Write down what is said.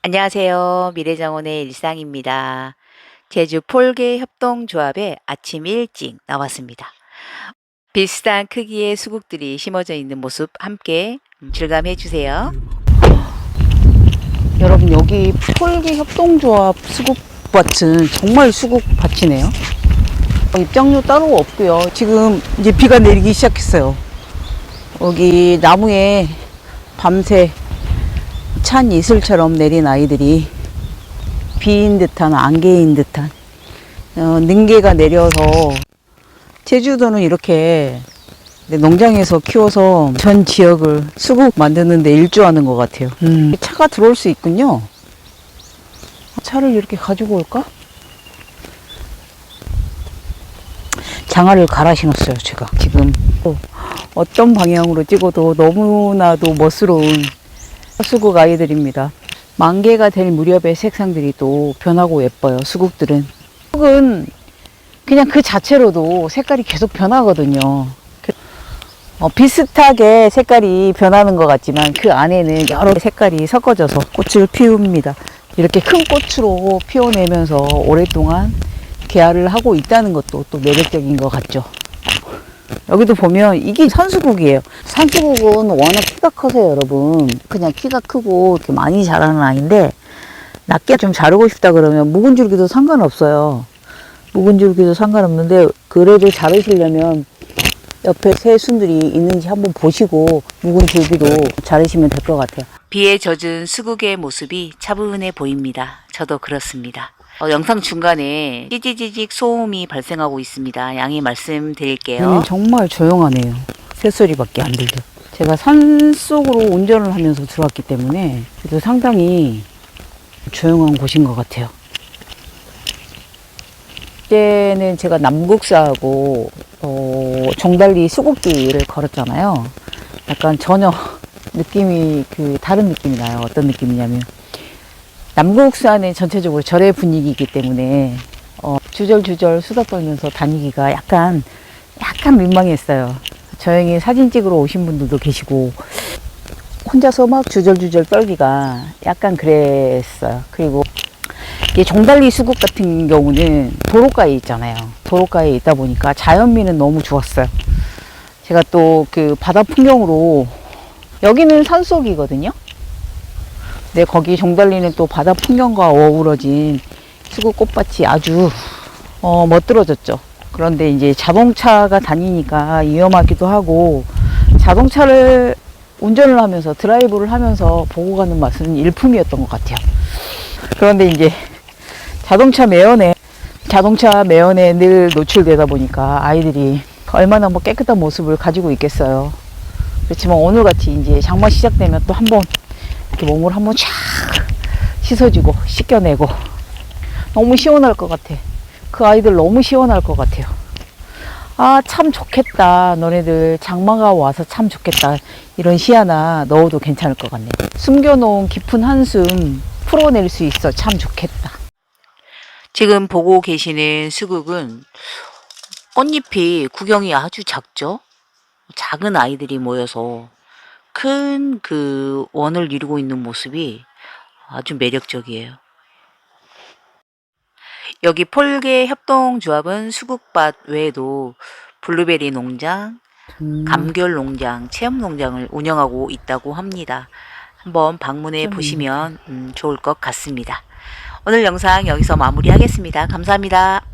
안녕하세요. 미래정원의 일상입니다. 제주 폴개 협동조합에 아침 일찍 나왔습니다. 비슷한 크기의 수국들이 심어져 있는 모습 함께 즐감해 주세요. 여러분 여기 폴기 협동조합 수국밭은 정말 수국밭이네요. 어, 입장료 따로 없고요. 지금 이제 비가 내리기 시작했어요. 여기 나무에 밤새 찬 이슬처럼 내린 아이들이 비인 듯한 안개인 듯한 어, 능계가 내려서 제주도는 이렇게 네, 농장에서 키워서 전 지역을 수국 만드는데 일조하는 것 같아요. 음, 차가 들어올 수 있군요. 차를 이렇게 가지고 올까? 장화를 갈아 신었어요, 제가. 지금 또 어떤 방향으로 찍어도 너무나도 멋스러운 수국 아이들입니다. 만개가 될 무렵의 색상들이 또 변하고 예뻐요, 수국들은. 수국은 그냥 그 자체로도 색깔이 계속 변하거든요. 어, 비슷하게 색깔이 변하는 것 같지만 그 안에는 여러 색깔이 섞어져서 꽃을 피웁니다. 이렇게 큰 꽃으로 피워내면서 오랫동안 개화를 하고 있다는 것도 또 매력적인 것 같죠. 여기도 보면 이게 산수국이에요. 산수국은 워낙 키가 커서 여러분 그냥 키가 크고 이렇게 많이 자라는 아이인데 낮게 좀 자르고 싶다 그러면 묵은 줄기도 상관없어요. 묵은 줄기도 상관없는데 그래도 자르시려면 옆에 새 순들이 있는지 한번 보시고 묵은 줄기도 자르시면 될 것 같아요. 비에 젖은 수국의 모습이 차분해 보입니다. 저도 그렇습니다. 어, 영상 중간에 찌지지직 소음이 발생하고 있습니다. 양해 말씀드릴게요. 여기는 정말 조용하네요. 새소리밖에 안 들려. 제가 산 속으로 운전을 하면서 들어왔기 때문에 그래도 상당히 조용한 곳인 것 같아요. 이제는 제가 남국사하고 어, 종달리 수국길을 걸었잖아요. 약간 전혀 느낌이 그 다른 느낌이 나요. 어떤 느낌이냐면 남국사는 전체적으로 절의 분위기이기 때문에 어, 주절주절 수다 떨면서 다니기가 약간 약간 민망했어요. 저형이 사진 찍으러 오신 분들도 계시고 혼자서 막 주절주절 떨기가 약간 그랬어요. 그리고 이 종달리 수국 같은 경우는 도로가에 있잖아요. 도로가에 있다 보니까 자연미는 너무 좋았어요. 제가 또 그 바다 풍경으로 여기는 산속이거든요. 네, 거기 종달리는 또 바다 풍경과 어우러진 수국 꽃밭이 아주 어, 멋들어졌죠. 그런데 이제 자동차가 다니니까 위험하기도 하고 자동차를 운전을 하면서 드라이브를 하면서 보고 가는 맛은 일품이었던 것 같아요. 그런데 이제 자동차 매연에 자동차 매연에 늘 노출되다 보니까 아이들이 얼마나 뭐 깨끗한 모습을 가지고 있겠어요. 그렇지만 오늘 같이 이제 장마 시작되면 또 한번 이렇게 몸을 한번 쫙 씻어주고 씻겨내고 너무 시원할 것 같아. 그 아이들 너무 시원할 것 같아요. 아, 참 좋겠다. 너네들 장마가 와서 참 좋겠다. 이런 시 하나 넣어도 괜찮을 것 같네. 숨겨놓은 깊은 한숨 풀어낼 수 있어. 참 좋겠다. 지금 보고 계시는 수국은 꽃잎이 구경이 아주 작죠? 작은 아이들이 모여서 큰 그 원을 이루고 있는 모습이 아주 매력적이에요. 여기 폴개 협동조합은 수국밭 외에도 블루베리 농장, 음, 감귤 농장, 체험 농장을 운영하고 있다고 합니다. 한번 방문해 좀 보시면 음, 좋을 것 같습니다. 오늘 영상 여기서 마무리하겠습니다. 감사합니다.